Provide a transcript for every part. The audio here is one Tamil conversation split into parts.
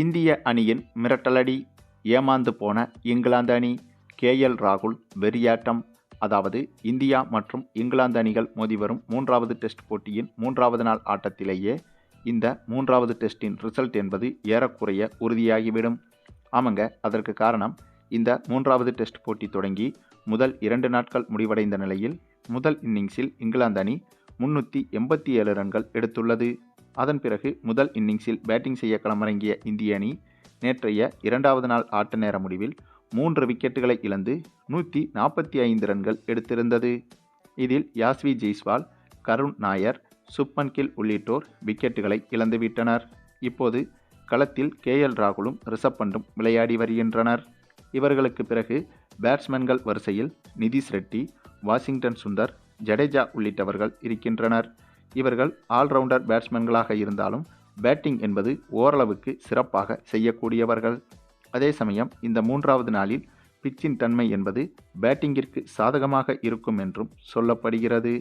இந்திய அணியின் மிரட்டலடி ஏமாந்து போன இங்கிலாந்து அணி கேஎல் ராகுல் வெறியாட்டம். அதாவது இந்தியா மற்றும் இங்கிலாந்து அணிகள் மோதி வரும் மூன்றாவது டெஸ்ட் போட்டியின் மூன்றாவது நாள் ஆட்டத்திலேயே இந்த மூன்றாவது டெஸ்டின் ரிசல்ட் என்பது ஏறக்குறைய உறுதியாகிவிடும். ஆமாங்க அதற்கு காரணம் இந்த மூன்றாவது டெஸ்ட் போட்டி தொடங்கி முதல் இரண்டு நாட்கள் முடிவடைந்த நிலையில் முதல் இன்னிங்ஸில் இங்கிலாந்து அணி முன்னூற்றி எண்பத்தி ஏழு ரன்கள் எடுத்துள்ளது. அதன் பிறகு முதல் இன்னிங்ஸில் பேட்டிங் செய்ய களமிறங்கிய இந்திய அணி நேற்றைய இரண்டாவது நாள் ஆட்ட நேர முடிவில் மூன்று விக்கெட்டுகளை இழந்து நூற்றி நாற்பத்தி ஐந்து ரன்கள் எடுத்திருந்தது. இதில் யாஸ்வி ஜெய்ஸ்வால் கருண் நாயர் சுப்மன் கில் உள்ளிட்டோர் விக்கெட்டுகளை இழந்துவிட்டனர் இப்போது களத்தில் கேஎல் ராகுலும் ரிஷப் பண்டும் விளையாடி வருகின்றனர். இவர்களுக்கு பிறகு பேட்ஸ்மேன்கள் வரிசையில் நிதிஷ் ரெட்டி வாஷிங்டன் சுந்தர் ஜடேஜா உள்ளிட்டவர்கள் இருக்கின்றனர். இவர்கள் ஆல்ரவுண்டர் பேட்ஸ்மேன்களாக இருந்தாலும் பேட்டிங் என்பது ஓரளவுக்கு சிறப்பாக செய்யக்கூடியவர்கள். அதே சமயம் இந்த மூன்றாவது நாளில் பிச்சின் தன்மை என்பது பேட்டிங்கிற்கு சாதகமாக இருக்கும் என்றும் சொல்லப்படுகிறது.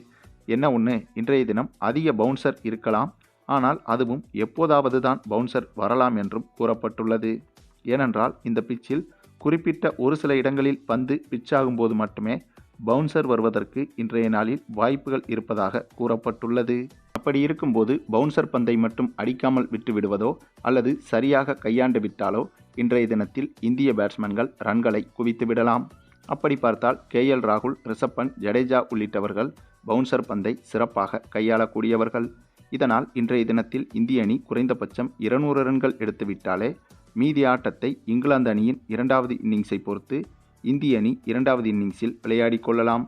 என்ன ஒன்று இன்றைய தினம் அதிக பவுன்சர் இருக்கலாம். ஆனால் அதுவும் எப்போதாவது தான் பவுன்சர் வரலாம் என்றும் கூறப்பட்டுள்ளது. ஏனென்றால் இந்த பிச்சில் குறிப்பிட்ட ஒரு சில இடங்களில் பந்து பிச்சாகும் போது மட்டுமே பவுன்சர் வருவதற்கு இன்றைய நாளில் வாய்ப்புகள் இருப்பதாக கூறப்பட்டுள்ளது. அப்படி இருக்கும்போது பவுன்சர் பந்தை மட்டும் அடிக்காமல் விட்டுவிடுவதோ அல்லது சரியாக கையாண்டு விட்டாலோ இன்றைய தினத்தில் இந்திய பேட்ஸ்மேன்கள் ரன்களை குவித்து விடலாம். அப்படி பார்த்தால் கேஎல் ராகுல் ரிஷப்பன் ஜடேஜா உள்ளிட்டவர்கள் பவுன்சர் பந்தை சிறப்பாக கையாளக்கூடியவர்கள். இதனால் இன்றைய தினத்தில் இந்திய அணி குறைந்தபட்சம் இருநூறு ரன்கள் எடுத்துவிட்டாலே மீதி ஆட்டத்தை இங்கிலாந்து அணியின் இரண்டாவது இன்னிங்ஸை பொறுத்து இந்திய அணி இரண்டாவது இன்னிங்ஸில் விளையாடி கொள்ளலாம்.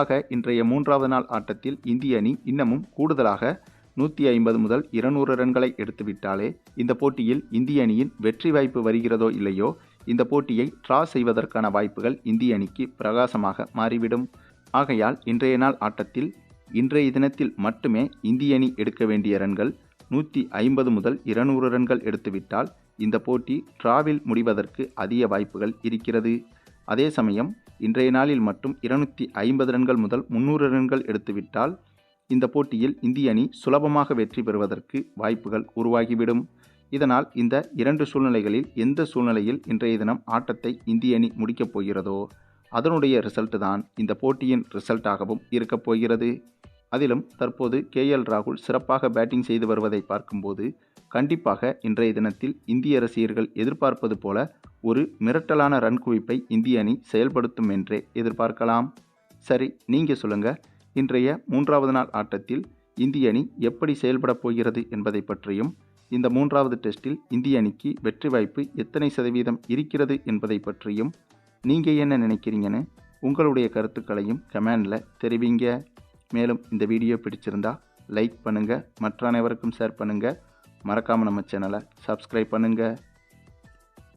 ஆக இன்றைய மூன்றாவது நாள் ஆட்டத்தில் இந்திய அணி இன்னமும் கூடுதலாக நூற்றி ஐம்பது முதல் இருநூறு ரன்களை எடுத்துவிட்டாலே இந்த போட்டியில் இந்திய அணியின் வெற்றி வாய்ப்பு வருகிறதோ இல்லையோ இந்த போட்டியை ட்ரா செய்வதற்கான வாய்ப்புகள் இந்திய அணிக்கு பிரகாசமாக மாறிவிடும். ஆகையால் இன்றைய நாள் ஆட்டத்தில் இன்றைய தினத்தில் மட்டுமே இந்திய அணி எடுக்க வேண்டிய ரன்கள் நூற்றி ஐம்பது முதல் இருநூறு ரன்கள் எடுத்துவிட்டால் இந்த போட்டி டிராவில் முடிவதற்கு அதிக வாய்ப்புகள் இருக்கிறது. அதே சமயம் இன்றைய நாளில் மட்டும் இருநூற்றி ஐம்பது ரன்கள் முதல் முந்நூறு ரன்கள் எடுத்துவிட்டால் இந்த போட்டியில் இந்திய அணி சுலபமாக வெற்றி பெறுவதற்கு வாய்ப்புகள் உருவாகிவிடும். இதனால் இந்த இரண்டு சூழ்நிலைகளில் எந்த சூழ்நிலையில் இன்றைய தினம் ஆட்டத்தை இந்திய அணி முடிக்கப் போகிறதோ அதனுடைய ரிசல்ட் தான் இந்த போட்டியின் ரிசல்ட்டாகவும் இருக்கப் போகிறது. அதிலும் தற்போது கேஎல் ராகுல் சிறப்பாக பேட்டிங் செய்து வருவதை பார்க்கும்போது கண்டிப்பாக இன்றைய தினத்தில் இந்திய ரசிகர்கள் எதிர்பார்ப்பது போல ஒரு மிரட்டலான ரன் குவிப்பை இந்திய அணி செயல்படுத்தும் என்றே எதிர்பார்க்கலாம். சரி நீங்கள் சொல்லுங்கள் இன்றைய மூன்றாவது நாள் ஆட்டத்தில் இந்திய அணி எப்படி செயல்படப் போகிறது என்பதை பற்றியும் இந்த மூன்றாவது டெஸ்டில் இந்திய அணிக்கு வெற்றி வாய்ப்பு எத்தனை சதவீதம் இருக்கிறது என்பதை பற்றியும் நீங்கள் என்ன நினைக்கிறீங்கன்னு உங்களுடைய கருத்துக்களையும் கமெண்டில் தெரிவிங்க. மேலும் இந்த வீடியோ பிடிச்சிருந்தா லைக் பண்ணுங்கள் மற்ற அனைவருக்கும் ஷேர் பண்ணுங்கள் மறக்காமல் நம்ம சேனலை சப்ஸ்கிரைப் பண்ணுங்கள்